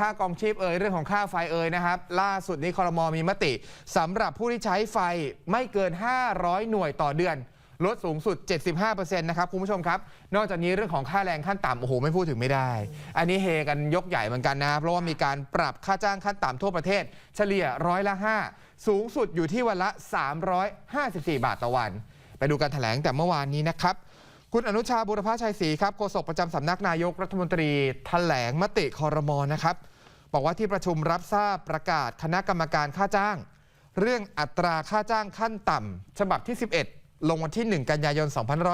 ค่ากองชีพเอ่ยเรื่องของค่าไฟเอ่ยนะครับ ล่าสุดนี้คอรมอมีมติสำหรับผู้ที่ใช้ไฟไม่เกิน 500 หน่วยต่อเดือน ลดสูงสุด 75%นะครับคุณผู้ชมครับ นอกจากนี้เรื่องของค่าแรงขั้นต่ำโอ้โหไม่พูดถึงไม่ได้ อันนี้เฮกันยกใหญ่เหมือนกันนะเพราะว่ามีการปรับค่าจ้างขั้นต่ำทั่วประเทศ เฉลี่ยร้อยละ 5 สูงสุดอยู่ที่วันละ 354 บาทต่อวัน ไปดูการแถลงแต่เมื่อวานนี้นะครับคุณอนุชาบุรพชัยศรีครับโฆษกประจำสำนักนายกรัฐมนตรีแถลงมติคอรมอนะครับ บอกว่าที่ประชุมรับทราบประกาศคณะกรรมการค่าจ้าง เรื่องอัตราค่าจ้างขั้นต่ำฉบับที่ 11 ลงวันที่ 1 กันยายน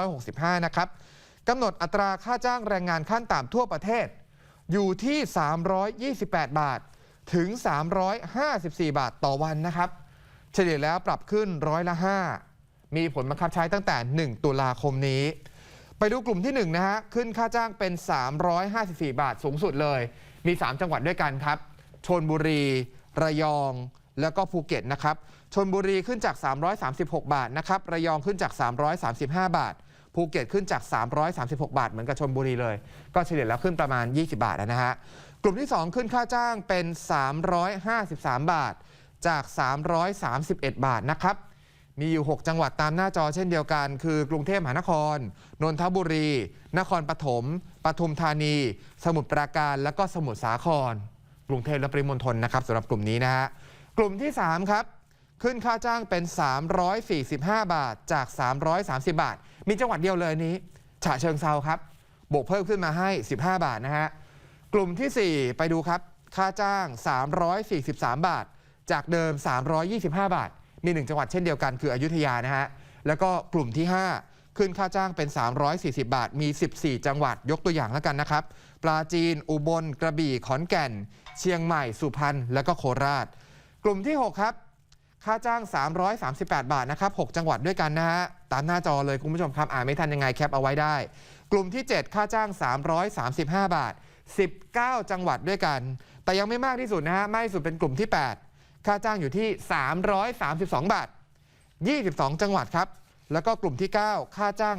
2565 นะครับกำหนดอัตราค่าจ้างแรงงานขั้นต่ำทั่วประเทศ อยู่ที่ 328 บาท ถึง 354 บาทต่อวันนะครับ เฉลี่ยแล้วปรับขึ้นร้อยละ 5 มีผลบังคับใช้ตั้งแต่ 1 ตุลาคมนี้ ไปดูกลุ่มที่ 1 นะฮะ ขึ้นค่าจ้างเป็น 354 บาทสูงสุดเลย มี 3 จังหวัดด้วยกันครับชนบุรี ระยอง แล้วก็ภูเก็ตนะครับชนบุรีขึ้นจาก 336 บาทนะครับระยองขึ้นจาก 335 บาทภูเก็ตขึ้นจาก 336 บาท เหมือนกับชนบุรีเลย ก็เฉลี่ยแล้วขึ้นประมาณ 20 บาทนะฮะกลุ่มที่ 2 ขึ้นค่าจ้างเป็น 353 บาทจาก 331 บาทนะครับ มีอยู่ 6 จังหวัดตามหน้าจอเช่นเดียวกัน คือกรุงเทพมหานคร นนทบุรี นครปฐมปทุมธานี สมุทรปราการ และก็สมุทรสาคร กรุงเทพและปริมณฑลนะครับสำหรับกลุ่มนี้นะฮะกลุ่มที่ 3 ครับ ขึ้นค่าจ้างเป็น 345 บาทจาก 330 บาท มีจังหวัดเดียวเลยนี้ฉะเชิงเซาครับ บวกเพิ่มขึ้นมาให้ 15 บาทนะฮะกลุ่มทีสี่4 ไปดูครับ ค่าจ้าง 343 บาท จากเดิม 325 บาท มี1จังหวัดเช่นเดียวกันคืออยุธยานะฮะ แล้วก็กลุ่มที่ 5 ขึ้นค่าจ้างเป็น 340 บาท มี 14 จังหวัดยกตัวอย่างแล้วกันนะครับปราจีน อุบล กระบี่ ขอนแก่น เชียงใหม่ สุพรรณ และก็โคราช กลุ่มที่ 6 ครับ ค่าจ้าง 338 บาทนะครับ 6 จังหวัดด้วยกันนะฮะ ตามหน้าจอเลยคุณผู้ชมครับอ่านไม่ทันยังไงแคปเอาไว้ได้ กลุ่มที่ 7 ค่าจ้าง 335 บาท 19 จังหวัดด้วยกัน แต่ยังไม่มากที่สุดนะฮะ มากที่สุดเป็นกลุ่มที่ 8 ค่าจ้างอยู่ที่ 332 บาท 22 จังหวัดครับ แล้วก็กลุ่มที่ 9 ค่าจ้าง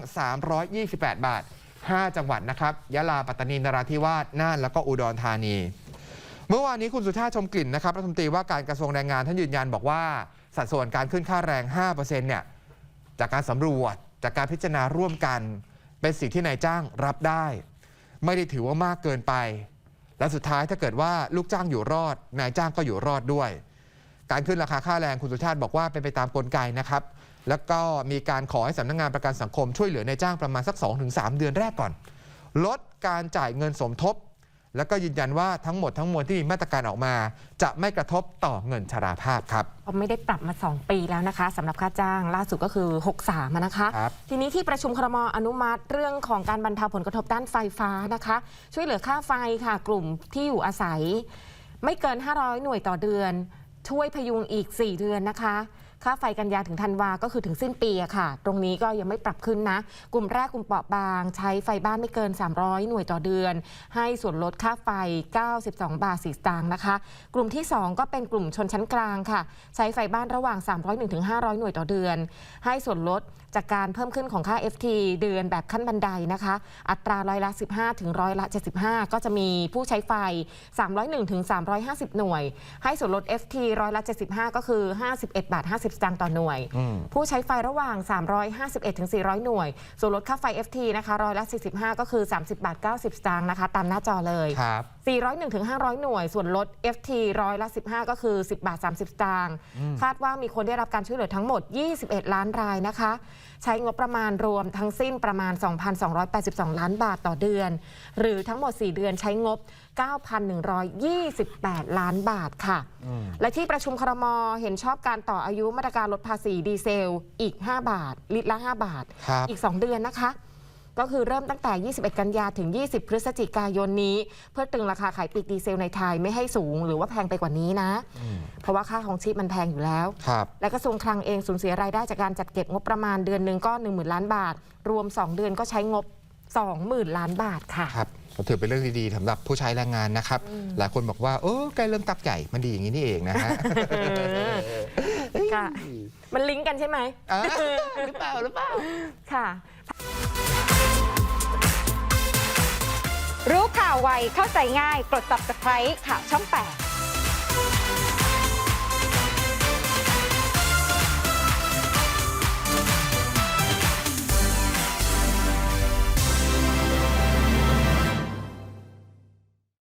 328 บาท 5 จังหวัดนะครับ ยะลา ปัตตานี นราธิวาส น่าน แล้วก็อุดรธานี เมื่อวานนี้คุณสุชาติชมกลิ่นนะครับ รัฐมนตรีว่าการกระทรวงแรงงานท่านยืนยันบอกว่า สัดส่วนการขึ้นค่าแรง 5%เนี่ย จากการสำรวจ จากการพิจารณาร่วมกัน เป็นสิ่งที่นายจ้างรับได้ ไม่ได้ถือว่ามากเกินไป และสุดท้ายถ้าเกิดว่าลูกจ้างอยู่รอด นายจ้างก็อยู่รอดด้วย การขึ้นราคาค่าแรงคุณสุชาติบอกว่าเป็นไปตามกลไกนะครับ แล้วก็มีการขอให้สำนักงานประกันสังคมช่วยเหลือนายจ้างประมาณสัก 2-3 เดือนแรกก่อน ลดการจ่ายเงินสมทบ แล้วก็ยืนยันว่าทั้งหมดทั้งมวลที่มีมาตรการออกมา จะไม่กระทบต่อเงินชราภาพครับ เขาไม่ได้ปรับมา 2 ปีแล้วนะคะสำหรับค่าจ้างล่าสุดก็คือ 63อะนะคะ ครับ ทีนี้ที่ประชุมครมอนุมัติเรื่องของการบรรเทาผลกระทบด้านไฟฟ้านะคะ ช่วยเหลือค่าไฟค่ะ กลุ่มที่อยู่อาศัย ไม่เกิน 500 หน่วยต่อเดือน ช่วยพยุงอีก 4 เดือนนะคะ ค่าไฟกันยาถึงธันวาก็คือถึงสิ้นปีอะค่ะ ตรงนี้ก็ยังไม่ปรับขึ้นนะ กลุ่มแรกกลุ่มเปราะบาง ใช้ไฟบ้านไม่เกิน 300 หน่วยต่อเดือน ให้ส่วนลดค่าไฟ 92 บาท4สตางค์นะคะ กลุ่มที่ 2 ก็เป็นกลุ่มชนชั้นกลางค่ะ ใช้ไฟบ้านระหว่าง 301ถึง500 หน่วยต่อเดือน ให้ส่วนลดจากการเพิ่มขึ้นของค่า FT เดือนแบบขั้นบันไดนะคะ อัตราร้อยละ 15 ถึงร้อยละ 75 ก็จะมีผู้ใช้ไฟ 301ถึง350 หน่วย ให้ส่วนลด FT ร้อยละ 75 ก็คือ 51 บาท 50สตางค์ต่อหน่วยอืมผู้ใช้ไฟระหว่าง 351ถึง400 หน่วย ส่วนลดค่าไฟ FT นะคะร้อยละ 45 ก็คือ 30 บาท 90 สตางค์นะคะ ตามหน้าจอเลยครับ401ถึง500 หน่วย ส่วนลด FT ร้อยละ 15 ก็คือ 10 บาท 30 สตางค์คาดว่ามีคนได้รับการช่วยเหลือทั้งหมด 21 ล้านรายนะคะ ใช้งบประมาณรวมทั้งสิ้นประมาณ 2,282 ล้านบาทต่อเดือน หรือทั้งหมด 4 เดือนใช้งบ 9,128 ล้านบาทค่ะ และที่ประชุมครมเห็นชอบการต่ออายุมาตรการลดภาษีดีเซลอีก 5 บาท ลิตรละ 5 บาทครับอีก 2 เดือนนะคะ ก็คือเริ่มตั้งแต่ 21 กันยาถึง 20 พฤศจิกายนนี้ เพื่อตึงราคาขายปลีกดีเซลในไทยไม่ให้สูงหรือว่าแพงไปกว่านี้นะ เพราะว่าค่าของชีพมันแพงอยู่แล้วครับและกระทรวงคลังเองสูญเสียรายได้จากการจัดเก็บงบประมาณเดือนหนึ่งก็ 1 0,000 ล้านบาท รวม 2 เดือนก็ใช้งบ 20,000 ล้านบาทค่ะครับ ก็ถือเป็นเรื่องดีๆสำหรับผู้ใช้แรงงานนะครับ หลายคนบอกว่า เออใกล้เริ่มตักใหญ่มันดีอย่างนี้นี่เองนะฮะ ค่ะ มันลิงก์กันใช่ไหมอ่า หรือเปล่าหรือเปล่า ค่ะ รู้ข่าวไวเข้าใจง่าย กด subscribe ข่าวช่อง 8